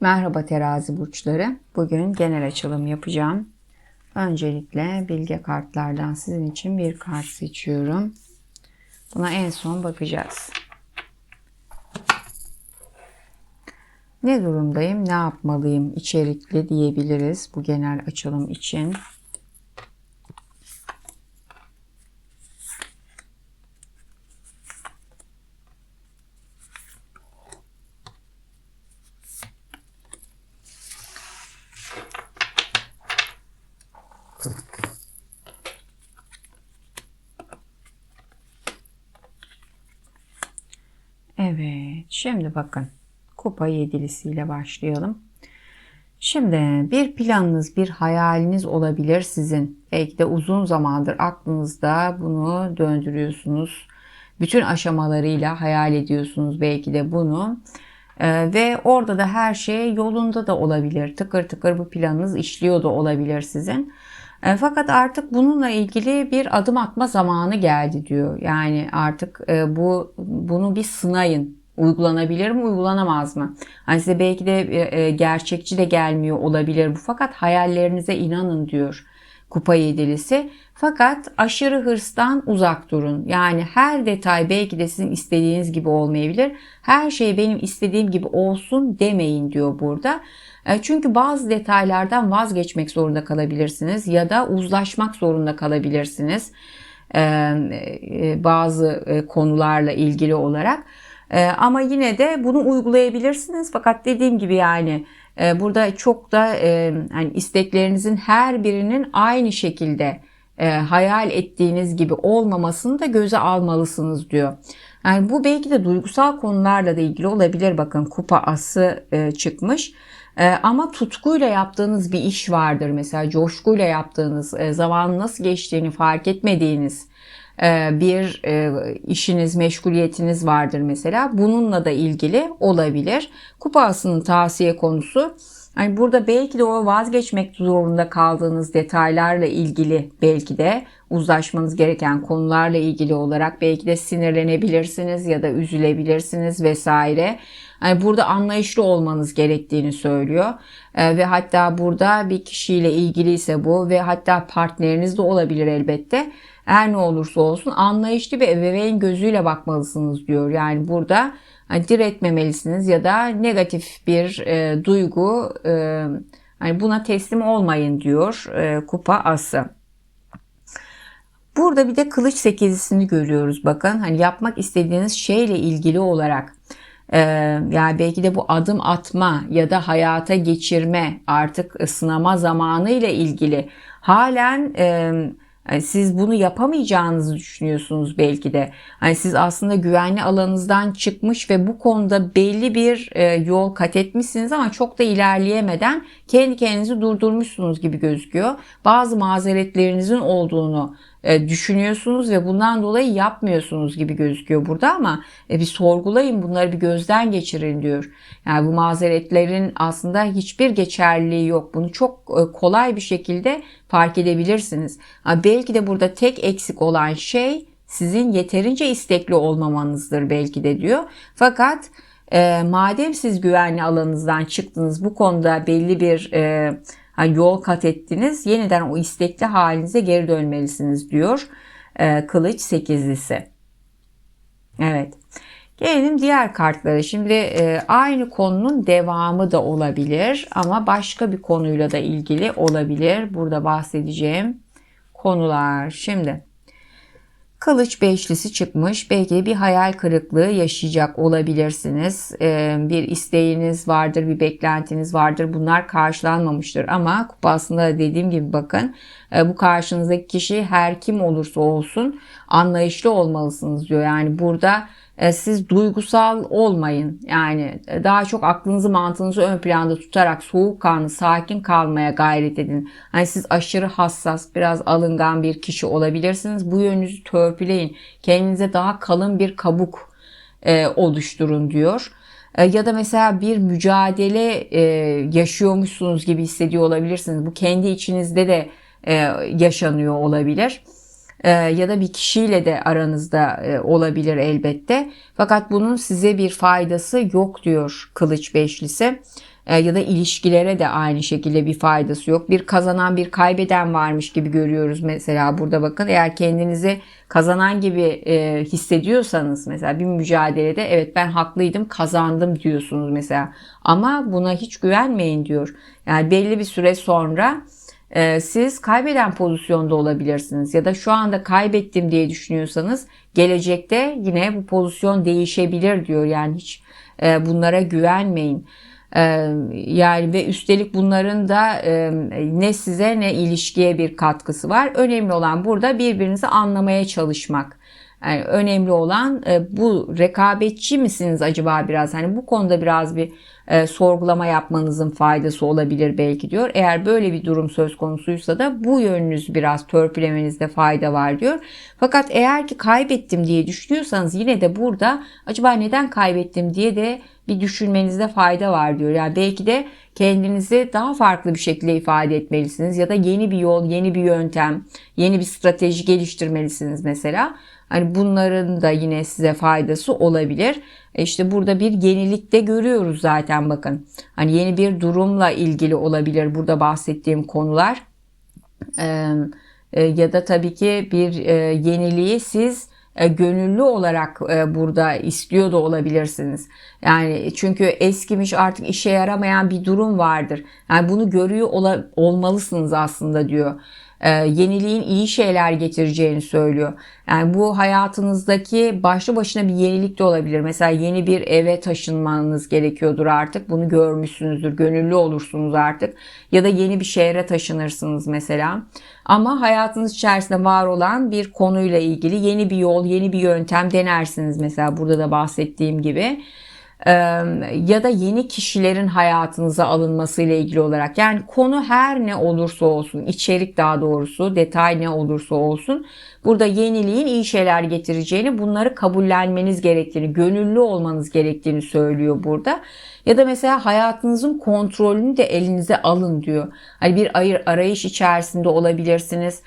Merhaba terazi burçları. Bugün genel açılım yapacağım. Öncelikle bilge kartlardan sizin için bir kart seçiyorum. Buna en son bakacağız. Ne durumdayım, ne yapmalıyım içerikli diyebiliriz bu genel açılım için. Evet, şimdi bakın kupa yedilisiyle başlayalım. Şimdi bir planınız, bir hayaliniz olabilir sizin. Belki de uzun zamandır aklınızda bunu döndürüyorsunuz. Bütün aşamalarıyla hayal ediyorsunuz belki de bunu. Ee, ve orada da her şey yolunda da olabilir. Tıkır tıkır bu planınız işliyor da olabilir sizin. E, fakat artık bununla ilgili bir adım atma zamanı geldi diyor. Yani artık e, bu bunu bir sınayın. Uygulanabilir mi, uygulanamaz mı? Hani size belki de e, gerçekçi de gelmiyor olabilir bu. Fakat hayallerinize inanın diyor kupa yedilisi. Fakat aşırı hırstan uzak durun. Yani her detay belki de sizin istediğiniz gibi olmayabilir. Her şey benim istediğim gibi olsun demeyin diyor burada. E, çünkü bazı detaylardan vazgeçmek zorunda kalabilirsiniz ya da uzlaşmak zorunda kalabilirsiniz. E, e, bazı konularla ilgili olarak. Ama yine de bunu uygulayabilirsiniz. Fakat dediğim gibi yani burada çok da yani isteklerinizin her birinin aynı şekilde hayal ettiğiniz gibi olmamasını da göze almalısınız diyor. Yani bu belki de duygusal konularla da ilgili olabilir. Bakın kupa ası çıkmış. Ee, ama tutkuyla yaptığınız bir iş vardır mesela coşkuyla yaptığınız e, zamanın nasıl geçtiğini fark etmediğiniz e, bir e, işiniz, meşguliyetiniz vardır mesela. Bununla da ilgili olabilir. Kupasının tavsiye konusu yani burada belki de o vazgeçmek zorunda kaldığınız detaylarla ilgili belki de uzlaşmanız gereken konularla ilgili olarak belki de sinirlenebilirsiniz ya da üzülebilirsiniz vesaire. Yani burada anlayışlı olmanız gerektiğini söylüyor. E, ve hatta burada bir kişiyle ilgiliyse bu ve hatta partneriniz de olabilir elbette. Her ne olursa olsun anlayışlı bir ebeveyn gözüyle bakmalısınız diyor. Yani burada hani diretmemelisiniz ya da negatif bir e, duygu e, hani buna teslim olmayın diyor e, kupa ası. Burada bir de kılıç sekizisini görüyoruz bakın. Hani yapmak istediğiniz şeyle ilgili olarak yani belki de bu adım atma ya da hayata geçirme artık sınama zamanı ile ilgili halen e, siz bunu yapamayacağınızı düşünüyorsunuz belki de. Hani siz aslında güvenli alanınızdan çıkmış ve bu konuda belli bir yol kat etmişsiniz ama çok da ilerleyemeden kendi kendinizi durdurmuşsunuz gibi gözüküyor. Bazı mazeretlerinizin olduğunu düşünüyorsunuz ve bundan dolayı yapmıyorsunuz gibi gözüküyor burada ama e, bir sorgulayın bunları bir gözden geçirin diyor. Yani bu mazeretlerin aslında hiçbir geçerliliği yok. Bunu çok e, kolay bir şekilde fark edebilirsiniz. Belki de burada tek eksik olan şey sizin yeterince istekli olmamanızdır belki de diyor. Fakat e, madem siz güvenli alanınızdan çıktınız bu konuda belli bir e, yol kat ettiniz. Yeniden o istekli halinize geri dönmelisiniz diyor e, Kılıç sekizlisi. Evet. Gelelim diğer kartlara. Şimdi e, aynı konunun devamı da olabilir ama başka bir konuyla da ilgili olabilir. Burada bahsedeceğim konular. Şimdi Kılıç beşlisi çıkmış. Belki bir hayal kırıklığı yaşayacak olabilirsiniz. Ee, bir isteğiniz vardır, bir beklentiniz vardır. Bunlar karşılanmamıştır. Ama kupasında dediğim gibi bakın e, bu karşınızdaki kişi her kim olursa olsun anlayışlı olmalısınız diyor. Yani burada siz duygusal olmayın. Yani e, daha çok aklınızı mantığınızı ön planda tutarak soğukkanlı, sakin kalmaya gayret edin. Hani siz aşırı hassas, biraz alıngan bir kişi olabilirsiniz. Bu yönünüzü törpüleyin. Kendinize daha kalın bir kabuk e, oluşturun diyor. E, ya da mesela bir mücadele e, yaşıyormuşsunuz gibi hissediyor olabilirsiniz. Bu kendi içinizde de e, yaşanıyor olabilir e, ya da bir kişiyle de aranızda e, olabilir elbette. Fakat bunun size bir faydası yok diyor Kılıç Beşlisi. e, ya da ilişkilere de aynı şekilde bir faydası yok. Bir kazanan bir kaybeden varmış gibi görüyoruz mesela burada bakın. Eğer kendinizi kazanan gibi e, hissediyorsanız mesela bir mücadelede evet ben haklıydım kazandım diyorsunuz mesela. Ama buna hiç güvenmeyin diyor. Yani belli bir süre sonra siz kaybeden pozisyonda olabilirsiniz ya da şu anda kaybettim diye düşünüyorsanız gelecekte yine bu pozisyon değişebilir diyor. Yani hiç e, bunlara güvenmeyin. E, yani ve üstelik bunların da e, ne size ne ilişkiye bir katkısı var. Önemli olan burada birbirinizi anlamaya çalışmak. Yani önemli olan e, bu rekabetçi misiniz acaba biraz hani bu konuda biraz bir e, sorgulama yapmanızın faydası olabilir belki diyor. Eğer böyle bir durum söz konusuysa da bu yönünüz biraz törpülemenizde fayda var diyor. Fakat eğer ki kaybettim diye düşünüyorsanız yine de burada acaba neden kaybettim diye de bir düşünmenizde fayda var diyor. Yani belki de kendinizi daha farklı bir şekilde ifade etmelisiniz ya da yeni bir yol, yeni bir yöntem, yeni bir strateji geliştirmelisiniz mesela. Hani bunların da yine size faydası olabilir. E işte burada bir yenilik de görüyoruz zaten bakın. Hani yeni bir durumla ilgili olabilir burada bahsettiğim konular. E, ya da tabii ki bir e, yeniliği siz gönüllü olarak burada istiyor da olabilirsiniz. Yani çünkü eskimiş artık işe yaramayan bir durum vardır. Yani bunu görüyor olmalısınız aslında diyor e, yeniliğin iyi şeyler getireceğini söylüyor. Yani bu hayatınızdaki başlı başına bir yenilik de olabilir. Mesela yeni bir eve taşınmanız gerekiyordur artık. Bunu görmüşsünüzdür. Gönüllü olursunuz artık. Ya da yeni bir şehre taşınırsınız mesela. Ama hayatınız içerisinde var olan bir konuyla ilgili yeni bir yol, yeni bir yöntem denersiniz. Mesela burada da bahsettiğim gibi ya da yeni kişilerin hayatınıza alınması ile ilgili olarak. Yani konu her ne olursa olsun içerik daha doğrusu detay ne olursa olsun burada yeniliğin iyi şeyler getireceğini bunları kabullenmeniz gerektiğini gönüllü olmanız gerektiğini söylüyor burada. Ya da mesela hayatınızın kontrolünü de elinize alın diyor. Hani bir ayır arayış içerisinde olabilirsiniz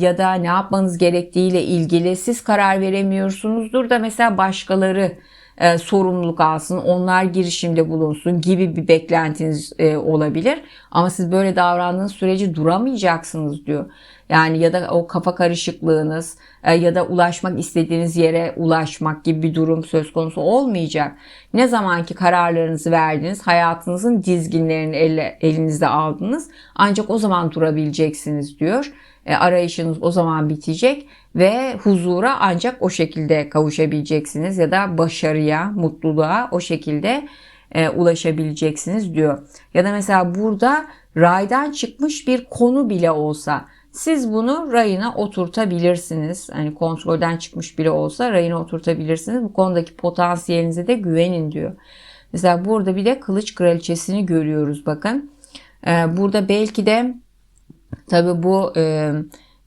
ya da ne yapmanız gerektiğiyle ilgili siz karar veremiyorsunuzdur da mesela başkaları e, sorumluluk alsın, onlar girişimde bulunsun gibi bir beklentiniz e, olabilir. Ama siz böyle davrandığınız sürece duramayacaksınız diyor. Yani ya da o kafa karışıklığınız e, ya da ulaşmak istediğiniz yere ulaşmak gibi bir durum söz konusu olmayacak. Ne zamanki kararlarınızı verdiniz, hayatınızın dizginlerini elle, elinizde aldınız ancak o zaman durabileceksiniz diyor. E, arayışınız o zaman bitecek ve huzura ancak o şekilde kavuşabileceksiniz ya da başarıya, mutluluğa o şekilde e, ulaşabileceksiniz diyor. Ya da mesela burada raydan çıkmış bir konu bile olsa siz bunu rayına oturtabilirsiniz. Hani kontrolden çıkmış bile olsa rayına oturtabilirsiniz. Bu konudaki potansiyelinize de güvenin diyor. Mesela burada bir de kılıç kraliçesini görüyoruz bakın. Ee, burada belki de tabi bu e,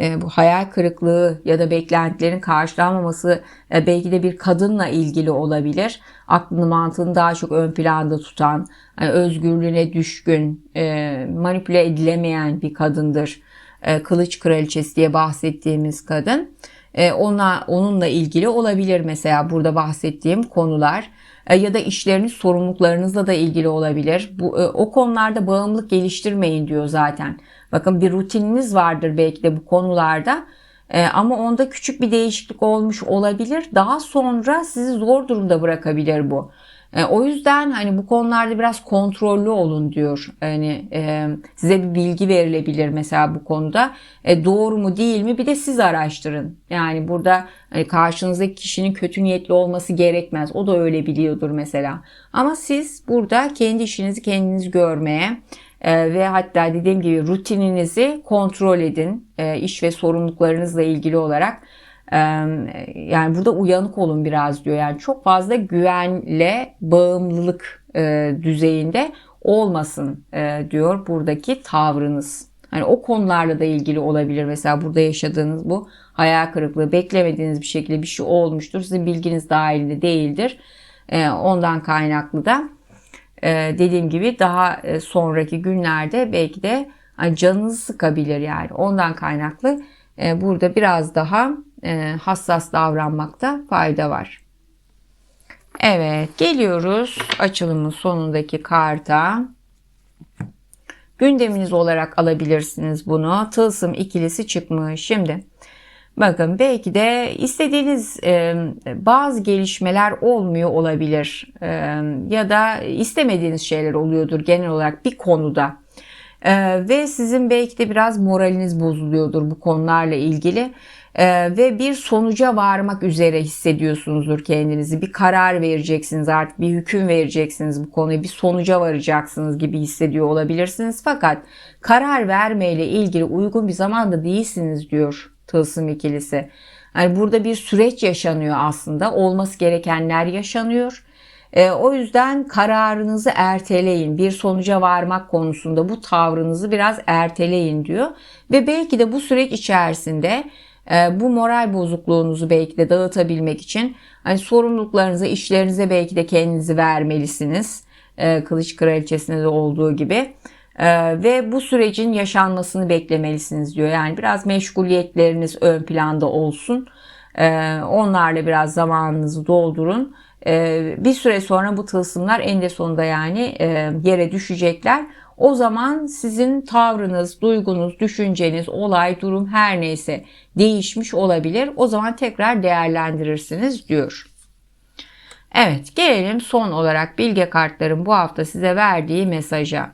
e, bu hayal kırıklığı ya da beklentilerin karşılanmaması e, belki de bir kadınla ilgili olabilir. Aklını mantığını daha çok ön planda tutan, e, özgürlüğüne düşkün, e, manipüle edilemeyen bir kadındır. E, Kılıç kraliçesi diye bahsettiğimiz kadın. E, ona, onunla ilgili olabilir mesela burada bahsettiğim konular e, ya da işleriniz sorumluluklarınızla da ilgili olabilir. Bu, e, o konularda bağımlılık geliştirmeyin diyor zaten. Bakın bir rutininiz vardır belki de bu konularda. E, ama onda küçük bir değişiklik olmuş olabilir. Daha sonra sizi zor durumda bırakabilir bu. E, o yüzden hani bu konularda biraz kontrollü olun diyor. Hani e, size bir bilgi verilebilir mesela bu konuda. Doğru mu değil mi bir de siz araştırın. Yani burada karşınızdaki kişinin kötü niyetli olması gerekmez. O da öyle biliyordur mesela. Ama siz burada kendi işinizi kendiniz görmeye ve hatta dediğim gibi rutininizi kontrol edin. E, iş ve sorumluluklarınızla ilgili olarak yani burada uyanık olun biraz diyor. Yani çok fazla güvenle bağımlılık e, düzeyinde olmasın e, diyor buradaki tavrınız. Hani o konularla da ilgili olabilir. Mesela burada yaşadığınız bu hayal kırıklığı, beklemediğiniz bir şekilde bir şey olmuştur. Sizin bilginiz dahilinde değildir. E, ondan kaynaklı da dediğim gibi daha sonraki günlerde belki de canınızı sıkabilir yani. Ondan kaynaklı burada biraz daha e, hassas davranmakta fayda var. Evet geliyoruz açılımın sonundaki karta. gündeminiz olarak alabilirsiniz bunu. Tılsım ikilisi çıkmış. Şimdi bakın belki de istediğiniz e, bazı gelişmeler olmuyor olabilir. E, ya da istemediğiniz şeyler oluyordur genel olarak bir konuda. Ee, ve sizin belki de biraz moraliniz bozuluyordur bu konularla ilgili ee, ve bir sonuca varmak üzere hissediyorsunuzdur kendinizi. Bir karar vereceksiniz artık bir hüküm vereceksiniz bu konuya bir sonuca varacaksınız gibi hissediyor olabilirsiniz. Fakat karar vermeyle ilgili uygun bir zamanda değilsiniz diyor Tılsım ikilisi. Yani burada bir süreç yaşanıyor aslında olması gerekenler yaşanıyor e, o yüzden kararınızı erteleyin. Bir sonuca varmak konusunda bu tavrınızı biraz erteleyin diyor. Ve belki de bu süreç içerisinde e, bu moral bozukluğunuzu belki de dağıtabilmek için hani sorumluluklarınıza, işlerinize belki de kendinizi vermelisiniz. E, Kılıç Kraliçesi'nde de olduğu gibi. Ee, ve bu sürecin yaşanmasını beklemelisiniz diyor. Yani biraz meşguliyetleriniz ön planda olsun. Ee, onlarla biraz zamanınızı doldurun. Ee, bir süre sonra bu tılsımlar eninde sonunda yani e, yere düşecekler. O zaman sizin tavrınız, duygunuz, düşünceniz, olay, durum her neyse değişmiş olabilir. O zaman tekrar değerlendirirsiniz diyor. Evet gelelim son olarak bilge kartların bu hafta size verdiği mesaja.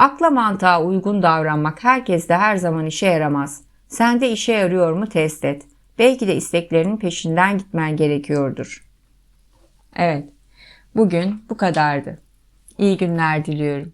Akla mantığa uygun davranmak herkeste her zaman işe yaramaz. Sende işe yarıyor mu test et. Belki de isteklerinin peşinden gitmen gerekiyordur. Evet, bugün bu kadardı. İyi günler diliyorum.